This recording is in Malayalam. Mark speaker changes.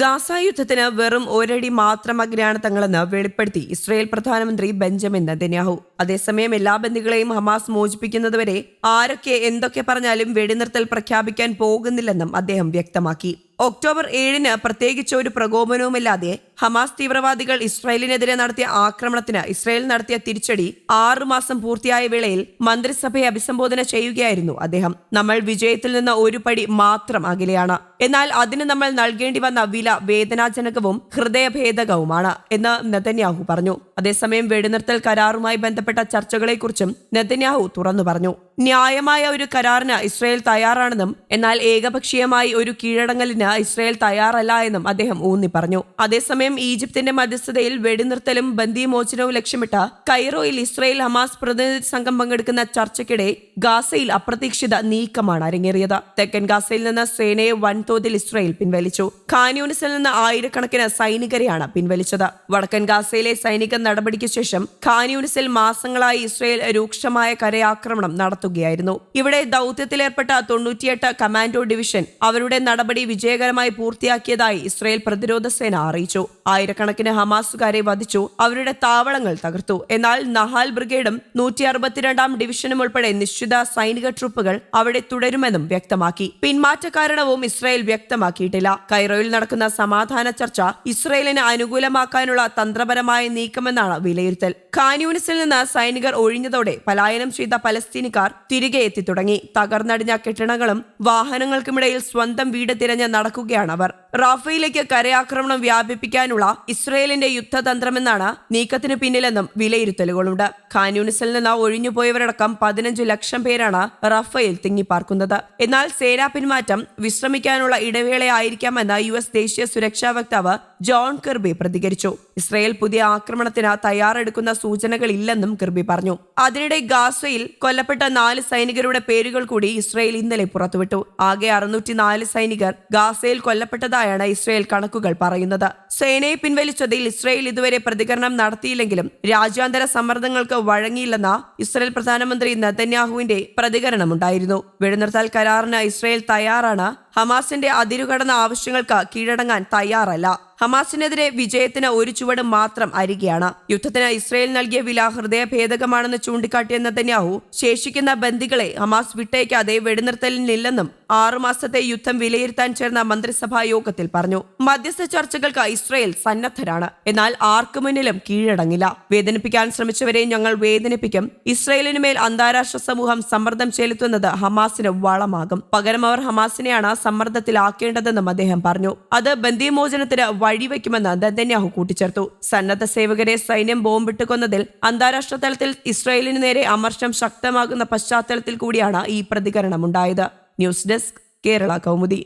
Speaker 1: ഗാസ യുദ്ധത്തിന് വെറും ഒരടി മാത്രം അഗ്രയാണ് തങ്ങളെന്ന് വെളിപ്പെടുത്തി ഇസ്രയേൽ പ്രധാനമന്ത്രി ബെഞ്ചമിൻ നെതന്യാഹു അതേസമയം എല്ലാ ബന്ധികളെയും ഹമാസ് മോചിപ്പിക്കുന്നതുവരെ ആരൊക്കെ എന്തൊക്കെ പറഞ്ഞാലും വെടിനിർത്തൽ പ്രഖ്യാപിക്കാൻ പോകുന്നില്ലെന്നും അദ്ദേഹം വ്യക്തമാക്കി ഒക്ടോബർ ഏഴിന് പ്രത്യേകിച്ച് ഒരു പ്രകോപനവുമില്ലാതെ ഹമാസ് തീവ്രവാദികൾ ഇസ്രായേലിനെതിരെ നടത്തിയ ആക്രമണത്തിന് ഇസ്രായേൽ നടത്തിയ തിരിച്ചടി ആറുമാസം പൂർത്തിയായ വേളയിൽ മന്ത്രിസഭയെ അഭിസംബോധന ചെയ്യുകയായിരുന്നു അദ്ദേഹം നമ്മൾ വിജയത്തിൽ നിന്ന് ഒരു പടി മാത്രം അകലെയാണ് എന്നാൽ അതിന് നമ്മൾ നൽകേണ്ടി വന്ന വില വേദനാജനകവും ഹൃദയഭേദകവുമാണ് എന്ന് നെതന്യാഹു പറഞ്ഞു അതേസമയം വെടിനിർത്തൽ കരാറുമായി ബന്ധപ്പെട്ട ചർച്ചകളെക്കുറിച്ചും നെതന്യാഹു തുറന്നു പറഞ്ഞു ന്യായമായ ഒരു കരാറിന് ഇസ്രയേൽ തയ്യാറാണെന്നും എന്നാൽ ഏകപക്ഷീയമായി ഒരു കീഴടങ്ങലിന് ഇസ്രയേൽ തയ്യാറല്ല എന്നും അദ്ദേഹം ഊന്നി പറഞ്ഞു അതേസമയം ഈജിപ്തിന്റെ മധ്യസ്ഥതയിൽ വെടിനിർത്തലും ബന്ദിമോചനവും ലക്ഷ്യമിട്ട കൈറോയിൽ ഇസ്രയേൽ ഹമാസ് പ്രതിനിധി സംഘം പങ്കെടുക്കുന്ന ചർച്ചയ്ക്കിടെ ഗാസയിൽ അപ്രതീക്ഷിത നീക്കമാണ് അരങ്ങേറിയത് തെക്കൻ ഗാസയിൽ നിന്ന് സേനയെ വൻതോതിൽ ഇസ്രയേൽ പിൻവലിച്ചു ഖാനൂനിസിൽ നിന്ന് ആയിരക്കണക്കിന് സൈനികരെയാണ് പിൻവലിച്ചത് വടക്കൻ ഗാസയിലെ സൈനിക നടപടിക്ക് ശേഷം ഖാനൂനിസിൽ മാസങ്ങളായി ഇസ്രയേൽ രൂക്ഷമായ കരയാക്രമണം നടത്തും നടത്തുകയായിരുന്നു ഇവിടെ ദൌത്യത്തിലേർപ്പെട്ട തൊണ്ണൂറ്റിയെട്ട് കമാൻഡോ ഡിവിഷൻ അവരുടെ നടപടി വിജയകരമായി പൂർത്തിയാക്കിയതായി ഇസ്രയേൽ പ്രതിരോധ സേന അറിയിച്ചു ആയിരക്കണക്കിന് ഹമാസുകാരെ വധിച്ചു അവരുടെ താവളങ്ങൾ തകർത്തു എന്നാൽ നഹാൽ ബ്രിഗേഡും നൂറ്റി അറുപത്തിരണ്ടാം ഡിവിഷനും ഉൾപ്പെടെ നിശ്ചിത സൈനിക ട്രൂപ്പുകൾ അവിടെ തുടരുമെന്നും വ്യക്തമാക്കി പിന്മാറ്റ കാരണവും ഇസ്രയേൽ വ്യക്തമാക്കിയിട്ടില്ല കൈറോയിൽ നടക്കുന്ന സമാധാന ചർച്ച ഇസ്രയേലിന് അനുകൂലമാക്കാനുള്ള തന്ത്രപരമായ നീക്കമെന്നാണ് വിലയിരുത്തൽ ഖാനൂനിസിൽ നിന്ന് സൈനികർ ഒഴിഞ്ഞതോടെ പലായനം ചെയ്ത പലസ്തീനിക്കാർ തിരികെ എത്തി തുടങ്ങി തകർന്നടിഞ്ഞ കെട്ടിടങ്ങളും വാഹനങ്ങൾക്കുമിടയിൽ സ്വന്തം വീട് തിരഞ്ഞ് നടക്കുകയാണ് അവർ റാഫയിലേക്ക് കരയാക്രമണം വ്യാപിപ്പിക്കാനുള്ള ഇസ്രയേലിന്റെ യുദ്ധതന്ത്രമെന്നാണ് നീക്കത്തിന് പിന്നിലെന്നും വിലയിരുത്തലുകളുണ്ട് ഖാനൂനിസിൽ നിന്ന് ഒഴിഞ്ഞുപോയവരടക്കം പതിനഞ്ചു ലക്ഷം പേരാണ് റഫയിൽ തിങ്ങിപ്പാർക്കുന്നത് എന്നാൽ സേനാ പിന്മാറ്റം വിശ്രമിക്കാനുള്ള ഇടവേളയായിരിക്കാമെന്ന് യു എസ് ദേശീയ സുരക്ഷാ വക്താവ് ജോൺ കെർബി പ്രതികരിച്ചു ഇസ്രയേൽ പുതിയ ആക്രമണത്തിന് തയ്യാറെടുക്കുന്ന സൂചനകളില്ലെന്നും കിർബി പറഞ്ഞു അതിനിടെ ഗാസയിൽ കൊല്ലപ്പെട്ട നാല് സൈനികരുടെ പേരുകൾ കൂടി ഇസ്രയേൽ ഇന്നലെ പുറത്തുവിട്ടു ആകെ നാല് സൈനികർ ഗാസയിൽ കൊല്ലപ്പെട്ടതായാണ് ഇസ്രയേൽ കണക്കുകൾ പറയുന്നത് സേനയെ പിൻവലിച്ചതിൽ ഇസ്രയേൽ ഇതുവരെ പ്രതികരണം നടത്തിയില്ലെങ്കിലും രാജ്യാന്തര സമ്മർദ്ദങ്ങൾക്ക് വഴങ്ങിയില്ലെന്ന ഇസ്രയേൽ പ്രധാനമന്ത്രി നെതന്യാഹുവിന്റെ പ്രതികരണമുണ്ടായിരുന്നു വെടിനിർത്തൽ കരാറിന് ഇസ്രയേൽ തയ്യാറാണ് ഹമാസിന്റെ അതിരുകടന്ന ആവശ്യങ്ങൾക്ക് കീഴടങ്ങാൻ തയ്യാറല്ല ഹമാസിനെതിരെ വിജയത്തിന് ഒരു ചുവട് മാത്രം അരികെയാണ് യുദ്ധത്തിന് ഇസ്രയേൽ നൽകിയ വില ഹൃദയ ഭേദകമാണെന്ന് ചൂണ്ടിക്കാട്ടിയ നെതന്യാഹു ശേഷിക്കുന്ന ബന്ദികളെ ഹമാസ് വിട്ടയക്കാതെ വെടിനിർത്തലിനില്ലെന്നും ആറുമാസത്തെ യുദ്ധം വിലയിരുത്താൻ ചേർന്ന മന്ത്രിസഭാ യോഗത്തിൽ പറഞ്ഞു മധ്യസ്ഥ ചർച്ചകൾക്ക് ഇസ്രയേൽ സന്നദ്ധരാണ് എന്നാൽ ആർക്കു മുന്നിലും കീഴടങ്ങില്ല വേദനിപ്പിക്കാൻ ശ്രമിച്ചവരെ ഞങ്ങൾ വേദനിപ്പിക്കും ഇസ്രയേലിനുമേൽ അന്താരാഷ്ട്ര സമൂഹം സമ്മർദ്ദം ചെലുത്തുന്നത് ഹമാസിന് വളമാകും പകരം അവർ ഹമാസിനെയാണ് സമ്മർദ്ദത്തിലാക്കേണ്ടതെന്നും അദ്ദേഹം പറഞ്ഞു അത് ബന്ദിമോചനത്തിന് വഴിവെക്കുമെന്ന് നെതന്യാഹു കൂട്ടിച്ചേർത്തു സന്നദ്ധ സേവകരെ സൈന്യം ബോംബിട്ട് കൊന്നതിൽ അന്താരാഷ്ട്ര തലത്തിൽ ഇസ്രായേലിന് നേരെ അമർഷം ശക്തമാകുന്ന പശ്ചാത്തലത്തിൽ കൂടിയാണ് ഈ പ്രതികരണം ഉണ്ടായത് ന്യൂസ് ഡെസ്ക് കേരള കൗമുദി